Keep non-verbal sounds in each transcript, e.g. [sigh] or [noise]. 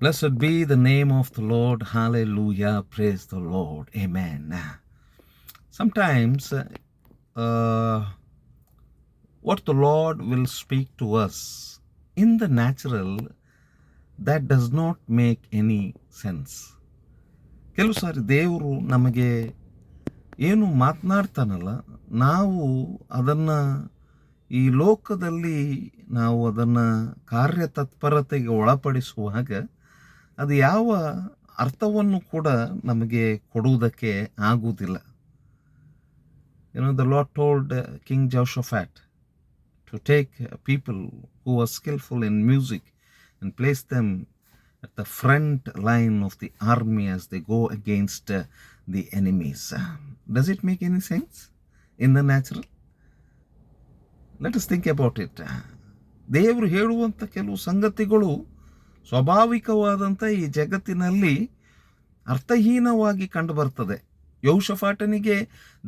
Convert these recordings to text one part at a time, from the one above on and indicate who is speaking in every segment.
Speaker 1: Blessed be the name of the Lord. Hallelujah. Praise the Lord. Amen. Sometimes uh, what the Lord will speak to us in the natural that does not make any sense. ಕೆಲವು ಸಾರಿ ದೇವರು ನಮಗೆ ಏನು ಮಾತನಾಡ್ತಾನಲ್ಲ ನಾವು ಅದನ್ನು ಈ ಲೋಕದಲ್ಲಿ ನಾವು ಅದನ್ನು ಕಾರ್ಯತತ್ಪರತೆಗೆ ಒಳಪಡಿಸುವಾಗ ಅದು ಯಾವ ಅರ್ಥವನ್ನು ಕೂಡ ನಮಗೆ ಕೊಡುವುದಕ್ಕೆ ಆಗುವುದಿಲ್ಲ ಏನೋ the Lord told king uh, of ought to take people who who were skillful in music and place them at the front line of the army as they go against enemies. Sense Does it make any sense in the natural? Let us think about it. ದೇವರು ಹೇಳುವಂಥ ಕೆಲವು ಸಂಗತಿಗಳು ಸ್ವಾಭಾವಿಕವಾದಂಥ ಈ ಜಗತ್ತಿನಲ್ಲಿ ಅರ್ಥಹೀನವಾಗಿ ಕಂಡುಬರ್ತದೆ. ಯೌಶಫಾಟನಿಗೆ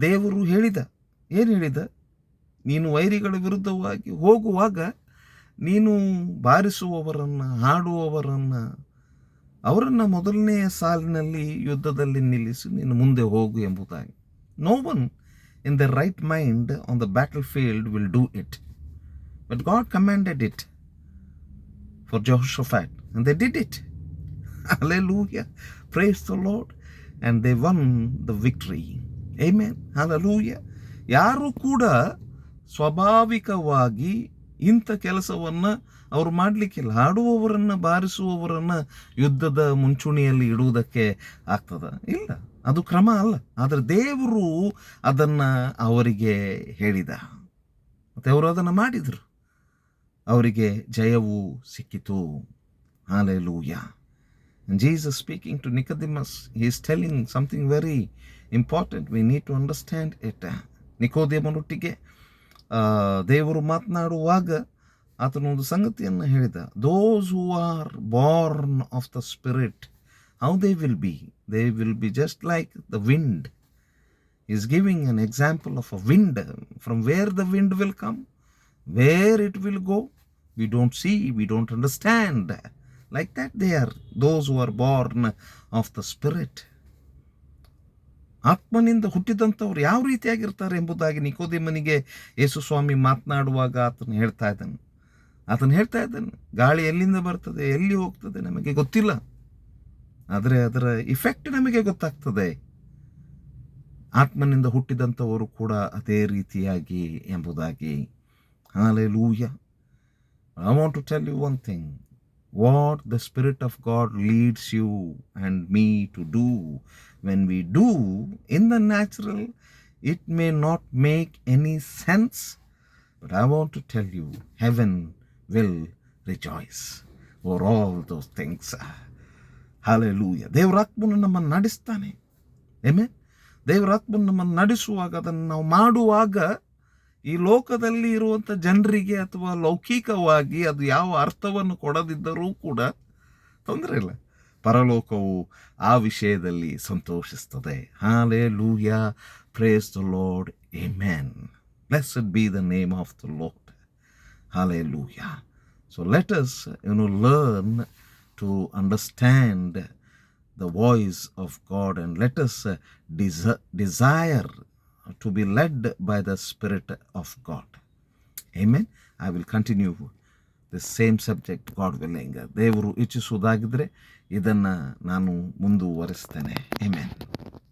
Speaker 1: ದೇವರು ಹೇಳಿದ, ಏನು ಹೇಳಿದ? ನೀನು ವೈರಿಗಳ ವಿರುದ್ಧವಾಗಿ ಹೋಗುವಾಗ ನೀನು ಬಾರಿಸುವವರನ್ನು, ಹಾಡುವವರನ್ನು, ಅವರನ್ನು ಮೊದಲನೆಯ ಸಾಲಿನಲ್ಲಿ ಯುದ್ಧದಲ್ಲಿ ನಿಲ್ಲಿಸಿ ನೀನು ಮುಂದೆ ಹೋಗು ಎಂಬುದಾಗಿ. No one in the right mind on the battle field will do it but God commanded it for Jehoshaphat. and they did it. [laughs] Hallelujah. Praise the Lord. And they won the victory. Amen. Hallelujah. ಯಾರು ಕೂಡ ಸ್ವಾಭಾವಿಕವಾಗಿ ಇಂಥ ಕೆಲಸವನ್ನು ಅವರು ಮಾಡಲಿಕ್ಕಿಲ್ಲ ಹಾಡುವವರನ್ನು ಬಾರಿಸುವವರನ್ನು ಯುದ್ಧದ ಮುಂಚೂಣಿಯಲ್ಲಿ ಇಡುವುದಕ್ಕೆ ಆಗ್ತದ ಇಲ್ಲ ಅದು ಕ್ರಮ ಅಲ್ಲ ಆದರೆ ದೇವರು ಅದನ್ನು ಅವರಿಗೆ ಹೇಳಿದ ಮತ್ತು ಅವರು ಅದನ್ನು ಮಾಡಿದರು ಅವರಿಗೆ ಜಯವು ಸಿಕ್ಕಿತು Hallelujah. And Jesus speaking to Nicodemus, he is telling something very important. We need to understand it. ನಿಕೋದೇಮನೊಟ್ಟಿಗೆ ದೇವರು ಮಾತನಾಡುವಾಗ ಆತನೊಂದು ಸಂಗತಿಯನ್ನು ಹೇಳಿದ those who are born of the spirit how they will be they will be just like the wind is giving an example of a wind from where the wind will come where it will go, we don't see, we don't understand. like that they are those who are born of the spirit. ಆತ್ಮನಿಂದ ಹುಟ್ಟಿದಂಥವ್ರು ಯಾವ ರೀತಿಯಾಗಿರ್ತಾರೆ ಎಂಬುದಾಗಿ ನಿಕೋದಿಮನಿಗೆ ಯೇಸು ಸ್ವಾಮಿ ಮಾತನಾಡುವಾಗ ಆತನು ಹೇಳ್ತಾ ಇದ್ದಾನೆ. ಆತನು ಹೇಳ್ತಾ ಇದ್ದಾನೆ ಗಾಳಿ ಎಲ್ಲಿಂದ ಬರ್ತದೆ ಎಲ್ಲಿ ಹೋಗ್ತದೆ ನಮಗೆ ಗೊತ್ತಿಲ್ಲ. ಆದರೆ ಅದರ ಇಫೆಕ್ಟ್ ನಮಗೆ ಗೊತ್ತಾಗ್ತದೆ. ಆತ್ಮನಿಂದ ಹುಟ್ಟಿದಂಥವರು ಕೂಡ ಅದೇ ರೀತಿಯಾಗಿ ಎಂಬುದಾಗಿ Hallelujah I want to tell you one thing what the Spirit of God leads you and me to do. When we do in the natural, it may not make any sense, but I want to tell you, heaven will rejoice over all those things. Hallelujah. ದೇವರಾತ್ಮನು ನಮ್ಮನ್ನು ನಡೆಸ್ತಾನೆ ಏಮೇ ದೇವರಾತ್ಮನು ನಮ್ಮನ್ನು ನಡೆಸುವಾಗ ಅದನ್ನು ನಾವು ಮಾಡುವಾಗ ಈ ಲೋಕದಲ್ಲಿ ಇರುವಂಥ ಜನರಿಗೆ ಅಥವಾ ಲೌಕಿಕವಾಗಿ ಅದು ಯಾವ ಅರ್ಥವನ್ನು ಕೊಡದಿದ್ದರೂ ಕೂಡ ತೊಂದರೆ ಇಲ್ಲ. ಪರಲೋಕವು ಆ ವಿಷಯದಲ್ಲಿ ಸಂತೋಷಿಸ್ತದೆ hallelujah praise the Lord a man blessed be the name of the Lord hallelujah so let us you know learn to understand the voice of God and let us dis desire to be led by the Spirit of God. Amen. I will continue the same subject, God willing. ದೇವರು ಇಚ್ಛಿಸುವುದಾಗಿದ್ದರೆ ಇದನ್ನು ನಾನು ಮುಂದುವರಿಸ್ತೇನೆ Amen.